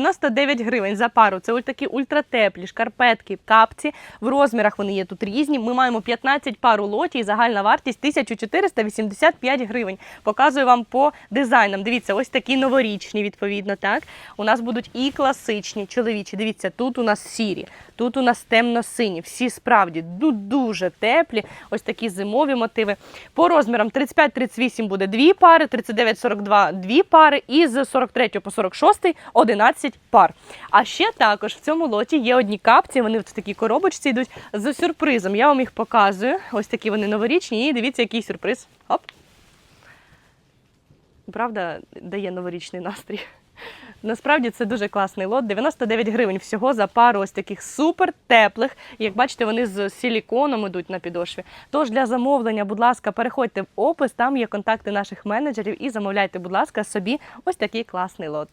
99 гривень за пару. Це ось такі ультратеплі шкарпетки, капці. В розмірах вони є тут різні. Ми маємо 15 пар у лоті і загальна вартість 1485 гривень. Показую вам по дизайнам. Дивіться, ось такі новорічні, відповідно. Так у нас будуть і класичні чоловічі. Дивіться, тут у нас сірі, тут у нас темно-сині. Всі справді дуже теплі. Ось такі зимові мотиви. По розмірам 35-38 буде дві пари, 39-42 дві пари, і з 43 по 46 11 пар. А ще також в цьому лоті є одні капці. Вони в такій коробочці йдуть з сюрпризом. Я вам їх показую. Ось такі вони новорічні. І дивіться, який сюрприз. Оп. Правда, дає новорічний настрій. Насправді це дуже класний лот. 99 гривень всього за пару ось таких супер теплих. Як бачите, вони з силіконом ідуть на підошві. Тож для замовлення, будь ласка, переходьте в опис, там є контакти наших менеджерів і замовляйте, будь ласка, собі ось такий класний лот.